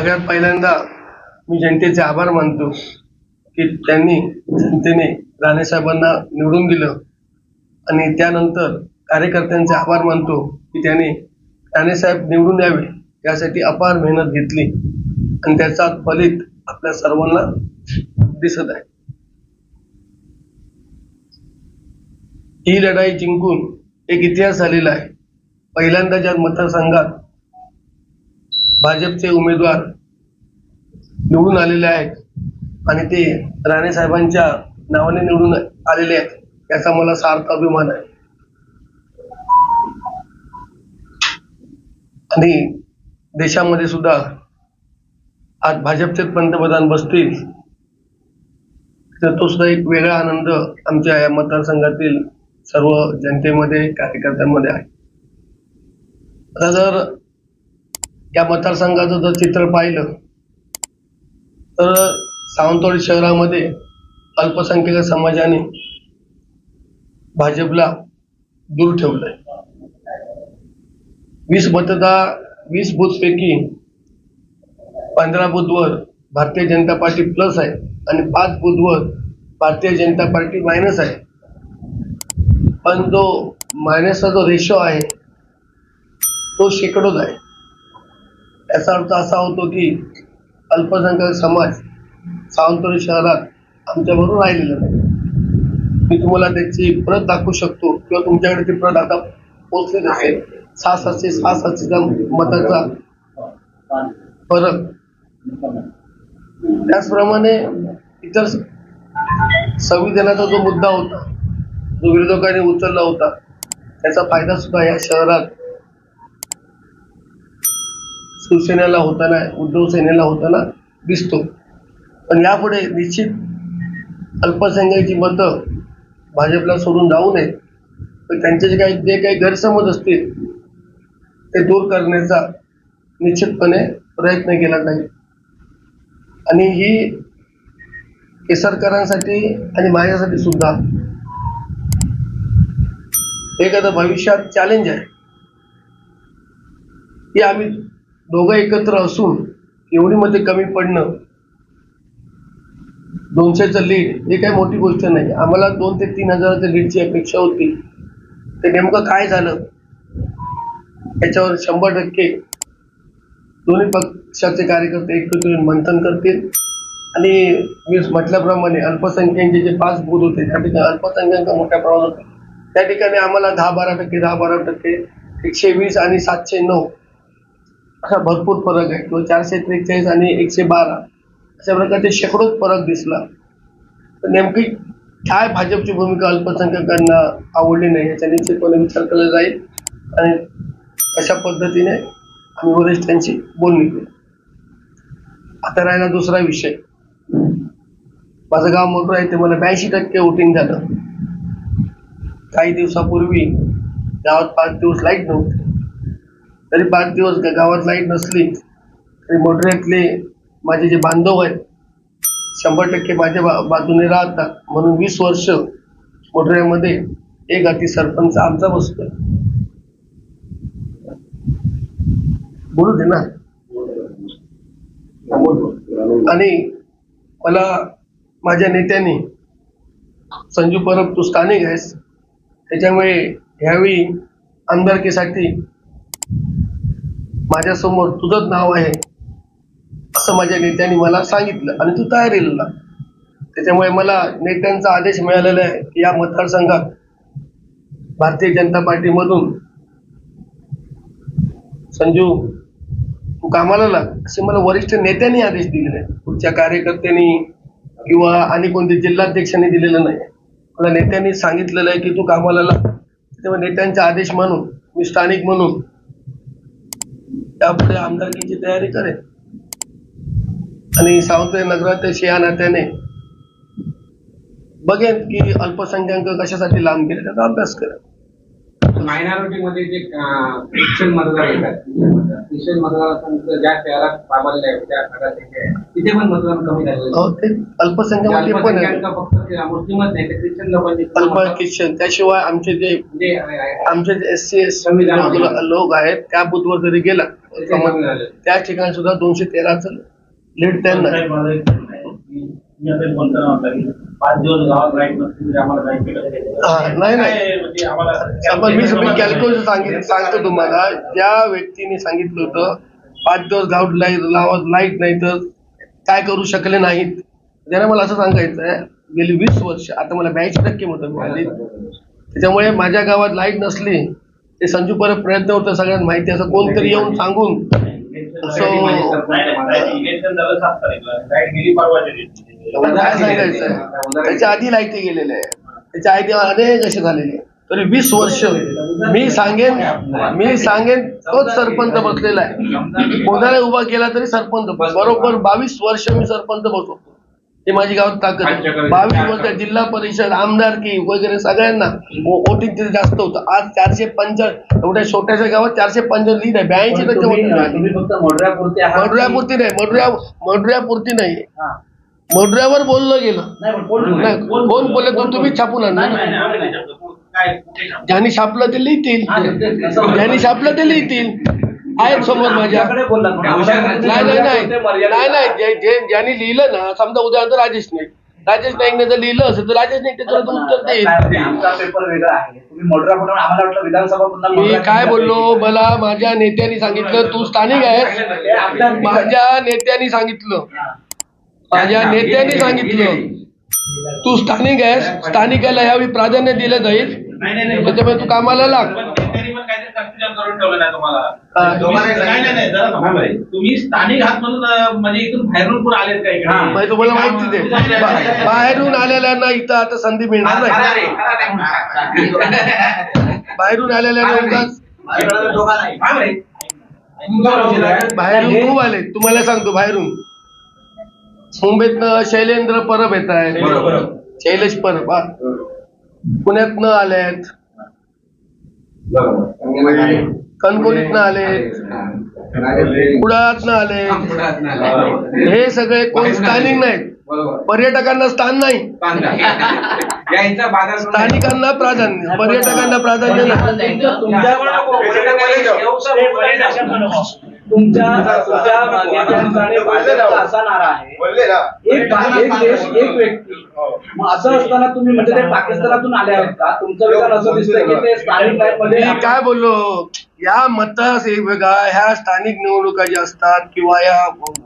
सगळ्यात पहिल्यांदा मी जनतेचे आभार मानतो की त्यांनी जनतेने राणेसाहेबांना निवडून दिलं. आणि त्यानंतर कार्यकर्त्यांचे आभार मानतो की त्याने राणेसाहेब निवडून यावे यासाठी अपार मेहनत घेतली. आणि त्याचा फलित आपल्या सर्वांना दिसत आहे. ही लढाई जिंकून एक इतिहास झालेला आहे. पहिल्यांदा ज्या मतदारसंघात भाजपचे उमेदवार निवडून आलेले आहेत आणि ते राणे साहेबांच्या नावाने निवडून आलेले आहेत याचा मला सार्थ अभिमान आहे. आणि देशामध्ये सुद्धा आज भाजपचे पंतप्रधान बसतील तर तो सुद्धा एक वेगळा आनंद आमच्या या मतदारसंघातील सर्व जनतेमध्ये कार्यकर्त्यांमध्ये आहे. आता जर या मतदारसंघाचं जर चित्र पाहिलं तर सावंतवाडी शहरामध्ये अल्पसंख्याक समाजाने भाजपला दूर ठेवलंय. वीस मतदार वीस बूथपैकी पंधरा बूथवर भारतीय जनता पार्टी प्लस आहे आणि पाच बूथवर भारतीय जनता पार्टी मायनस आहे. पण जो मायनसचा जो रेशो आहे तो शेकडोच आहे. याचा अर्थ असा होतो की अल्पसंख्याक समाज सावंतवाडी शहरात आमच्याबरोबर राहिलेला नाही. मी तुम्हाला त्याची प्रत दाखवू शकतो किंवा तुमच्याकडे ती प्रत आता पोचलेली असेल. सहा सातशे सहा सातशेचा मताचा फरक. त्याचप्रमाणे इतर संविधानाचा जो मुद्दा होता जो विरोधकांनी उचलला होता त्याचा फायदा सुद्धा या शहरात शिवसेनेला होताना उद्धव सेनेला होताना दिसतो. पण यापुढे निश्चित अल्पसंख्याची मतं भाजपला सोडून जाऊ नये. तर त्यांचे जे काही जे काही गैरसमज असतील ते दूर करण्याचा निश्चितपणे प्रयत्न केला जाईल. आणि ही केसरकरांसाठी आणि माझ्यासाठी सुद्धा एखादं भविष्यात चॅलेंज आहे. की आम्ही दोघं एकत्र असून एवढी मध्ये कमी पडणं दोनशेचं लीड हे काही मोठी गोष्ट नाही. आम्हाला दोन ते तीन हजाराच्या लीडची अपेक्षा होती. ते नेमकं काय झालं? याच्यावर शंभर टक्के दोन्ही पक्षाचे कार्यकर्ते एकत्र येऊन मंथन करतील. आणि मी म्हटल्याप्रमाणे अल्पसंख्यांचे जे पाच बूथ होते त्या ठिकाणी अल्पसंख्याक मोठ्या प्रमाणात होते. त्या ठिकाणी आम्हाला दहा बारा टक्के दहा बारा टक्के एकशे वीस आणि सातशे नऊ असा भरपूर फरक आहे. किंवा चारशे त्रेचाळीस आणि एकशे बारा अशा प्रकारचे शेकडोच फरक दिसला. तर नेमकी काय भाजपची भूमिका अल्पसंख्याकांना आवडली नाही याचा निश्चितपणे विचार केला जाईल आणि अशा पद्धतीने आम्ही वरिष्ठांशी बोलणी केली आता राहिला दुसरा विषय. माझं गाव मोठं आहे ते मला ब्याऐंशी टक्के वोटिंग झालं. काही दिवसापूर्वी गावात पाच दिवस लाइट नव्हती. तरी पाच दिवस गावात लाइट नसली तरी मोटरेतले माझे जे बांधव आहेत शंभर टक्के माझ्या बा- बाजूने राहतात. म्हणून वीस वर्ष मोटऱ्यामध्ये एक अति सरपंच आमचा बसतोय. बोलू दे ना. आणि मला माझ्या नेत्यांनी संजू परब तू स्थानिक आहेस. त्याच्यामुळे ह्यावेळी आमदारकीसाठी माझ्यासमोर तुझंच नाव आहे. असं माझ्या नेत्यांनी मला सांगितलं आणि तू तयारीला लाग. त्याच्यामुळे मला नेत्यांचा आदेश मिळालेला आहे की या मतदारसंघात भारतीय जनता पार्टीमधून संजू तू कामाला लाग असे मला वरिष्ठ नेत्यांनी आदेश दिलेले आहेत. पुढच्या कार्यकर्त्यांनी किंवा आणि कोणत्या जिल्हाध्यक्षांनी दिलेलं नाही. मला नेत्यांनी सांगितलेलं आहे की तू कामाला लाग त्यामुळे नेत्यांचा आदेश म्हणून मी स्थानिक म्हणून त्यापुढे आमदारकीची तयारी करेल. आणि सावंतवाडी नगराध्यक्ष या नात्याने बघेन की अल्पसंख्याक कशासाठी लांब गेले त्याचा अभ्यास करेन मायनॉरिटीमध्ये जे ख्रिश्चन मतदार येतात ख्रिश्चन मतदारसंघ ज्या शहरात प्राबल्य आहे त्या भागात तिथे पण मतदान कमी झालेलं अल्पसंख्याक फक्त ते मुस्लिमच नाही तर ख्रिश्चन लोकांचे अल्प ख्रिश्चन त्याशिवाय आमचे जे आमचे एस सी एस. लोक आहेत त्या बुथवर जरी गेला. त्या ठिकाणी सुद्धा दोनशे तेराच लीड त्यांना हा, नाही, नाही. म्हणजे मी मी कॅल्क्युलेशन सांगितलं सांगतो तुम्हाला. ज्या व्यक्तीने सांगितलं होतं पाच दिवस गाव लाइट लावत लाइट नाही तर काय करू शकले नाहीत. त्यांना मला असं सांगायचं आहे गेली वीस वर्ष आता मला ब्याऐंशी टक्के मतं मिळाली. त्याच्यामुळे माझ्या गावात लाइट नसली ते संजू परत प्रयत्न होता सगळ्यांना माहिती असं कोणतरी येऊन सांगून. असं लाइट काय सांगायचं त्याच्या आधी लाईटी गेलेल्या आहे त्याच्या आधी अनेक असे झालेले आहे. तरी वीस वर्ष मी सांगेन मी सांगेन तोच सरपंच बसलेला आहे. कोणाला उभा केला तरी सरपंच बरोबर बावीस वर्ष मी सरपंच बसवतो हे माझी गावात ताकद बावीस वर्ष जिल्हा परिषद आमदारकी वगैरे सगळ्यांना. वोटिंग तिथे जास्त होतं. आज चारशे पंच एवढ्या छोट्याशा गावात चारशे पंच लीड आहे. ब्याऐंशी टक्के मडुऱ्यापुरती नाही. मडुऱ्या मडुऱ्यापुरती नाही. मडुऱ्यावर बोललं गेलं. नाही कोण बोलले? तो तुम्ही छापून आणणार ज्यांनी छापलं ते लिहितील. ज्यांनी छापलं ते लिहितील. आहेत समोर माझ्या. नाही नाही नाही. नाही नाही आहात. जे- जे- ज्यांनी लिहिलं ना समजा उदाहरणार्थ राजेश नाईक. राजेश नाईकने जर लिहिलं असेल तर राजेश नाईक त्याच्यावर उत्तर देईल. आमचा पेपर वेगळा आहे. तुम्ही मोढरा म्हणून आम्हाला वाटलं विधानसभा पुन्हा मी काय बोललो. मला माझ्या नेत्यांनी सांगितलं तू स्थानिक आहेस. माझ्या नेत्यांनी सांगितलं. माझ्या नेत्यांनी सांगितलं. तू स्थानिक आहेस. स्थानिकाला यावेळी प्राधान्य दिलं जाईल. त्याच्यामुळे तू कामाला लाग. तुम्ही- नाही नाही नाही जरा थांबा. बाई. तुम्ही स्थानिक आहात म्हणून म्हणजे इथून बाहेरून पण आलेत का इकडे. म्हणजे तुम्हाला माहिती बाहेरून आलेल्यांना इथं आता संधी मिळणार नाही. बाहेरून आलेल्यांना उगाच बाहेरून खूप आले तुम्हाला सांगतो बाहेरून. मुंबईतनं शैलेंद्र परब येत आहे शैलेश परब हा. पुण्यातनं आलेत. कणकोलीतनं आलेत. कुडाळातनं आले हे सगळे कोण स्थानिक नाहीत. पर्यटकांना स्थान नाही. स्थानिकांना प्राधान्य पर्यटकांना प्राधान्य नाही. तुमच्या तुमच्या नेत्यांचा आणि भाजपचा असा नारा आहे. एक देश एक व्यक्ती. मग असं असताना तुम्ही म्हणजे ते पाकिस्तानातून आले आहेत का? तुमचं विधान असं दिसतंय की ते स्थानिकमध्ये मी काय बोललो? या मतदारसंघा ह्या स्थानिक निवडणुका ज्या असतात किंवा या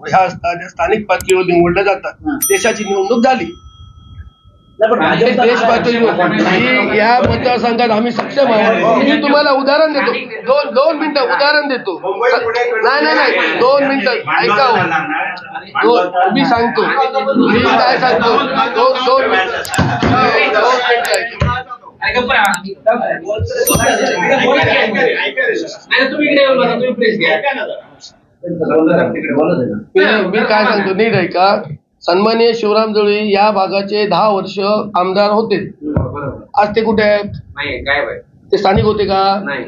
ह्या असतात या स्थानिक पातळीवर निवडल्या जातात हं. देशाची निवडणूक झाली. हे ही या मतदारसंघात आम्ही सक्षम आहोत. मी तुम्हाला उदाहरण देतो. दोन दोन मिनिटं उदाहरण देतो. नाही नाही नाही. दोन मिनिटं. ऐका हो. दोन मी सांगतो. मी काय सांगतो? दोन मिनिटं. मिनिटं. ऐका. मी मी काय सांगतो? नीट आहे का सन्माननीय शिवराम जोळी या भागाचे दहा वर्ष आमदार होते. आज ते कुठे आहेत? नाही काय बाय ते स्थानिक होते का? नाही.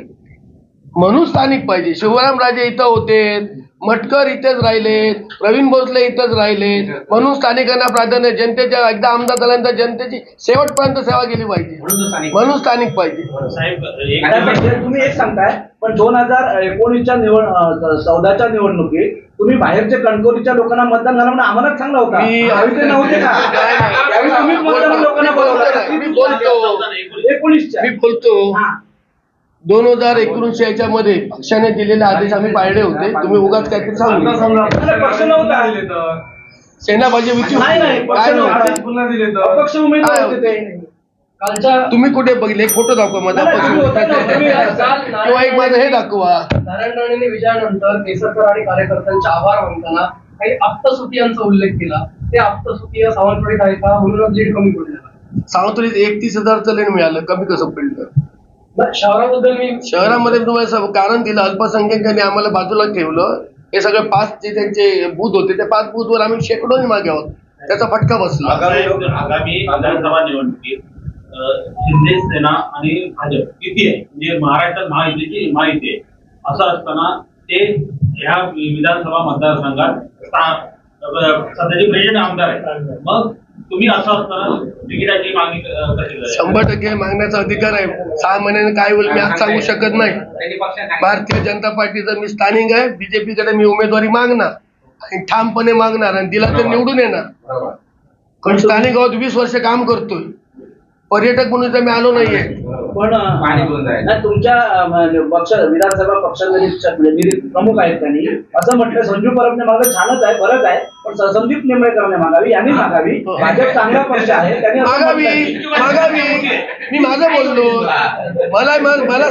म्हणून स्थानिक पाहिजे. शिवराम राजे इथं होते मटकर इथेच राहिले प्रवीण भोसले इथंच राहिले. म्हणून स्थानिकांना प्राधान्य जनतेच्या एकदा आमदार झाल्यानंतर जनतेची शेवटपर्यंत सेवा केली पाहिजे. म्हणून स्थानिक पाहिजे. हे तुम्ही एक सांगताय पण दोन हजार एकोणीसच्या निवड चौदाच्या निवडणुकीत तुम्ही बाहेरच्या कणकवलीच्या लोकांना मतदान झालं म्हणून आम्हालाच चांगला होता. मी- त्यावेळी ते नव्हते का? नाही, नाही. त्यावेळी तुम्हीच मतदान लोकांना बोलवलं. एकोणीसच्या. मी बोलतो. हा. दोन हजार एकोणीसशे याच्यामध्ये पक्षाने दिलेले आदेश आम्ही पाळले होते. तुम्ही उगाच काहीतरी सांगू. पक्ष नव्हता. सेना पाहिजे विचार नाही नाही. पक्ष उमेदवार होते ते. तुम्ही कुठे बघिले एक फोटो दाखवा माझा किंवा एक माझं हे दाखवा. नारायण राणेंनी विजयानंतर केसरकर आणि कार्यकर्त्यांचे आभार मानताना काही आप्तसुतियांचा उल्लेख केला. ते आप्तसुतिय सावंतवाडीत आहे का? म्हणूनच लीड कमी पडलेला सावंतवाडीत एकतीस हजारचं लेन मिळालं कमी कसं पडलं. शहराबद्दल मी शहरामध्ये तुम्हाला कारण दिलं अल्पसंख्याकांनी आम्हाला बाजूला ठेवलं. हे सगळे पाच जे त्यांचे बूथ होते त्या पाच बूथवर आम्ही शेकडोनी मागे आहोत. त्याचा फटका बसला. आगामी विधानसभा निवडणुकीत शिंदे सेना आणि भाजप किती आहे? म्हणजे महाराष्ट्रात महायुतीची महायुती आहे. असं असताना ते ह्या विधानसभा मतदारसंघात सध्याचे प्रेसिडेंट आमदार आहे मग तुम्ही असं असताना तिकिटाची मागणी? शंभर टक्के मागण्याचा अधिकार आहे. सहा महिन्याने काय होईल मी आज सांगू शकत नाही. भारतीय जनता पार्टीचं मी स्थानिक आहे. बीजेपीकडे मी उमेदवारी मागणार आणि ठामपणे मागणार आणि दिला तर निवडून येणार. पण स्थानिक आहोत वीस वर्ष काम करतोय. पर्यटक म्हणून तर मी आलो नाहीये. पण. नाही, तुमच्या अं, पक्ष विधानसभा पक्षाचे म्हणजे प्रमुख आहेत त्यांनी. असं म्हटलं संजू परबने मागं छानच आहे बरंच आहे पण स- संदीप निंबळकरने मागावी यांनी मागावी. भाजप चांगला पक्ष आहे त्यांनी असं मागावी म्हटलंय. मागावी. मी माझं बोललो. मला मला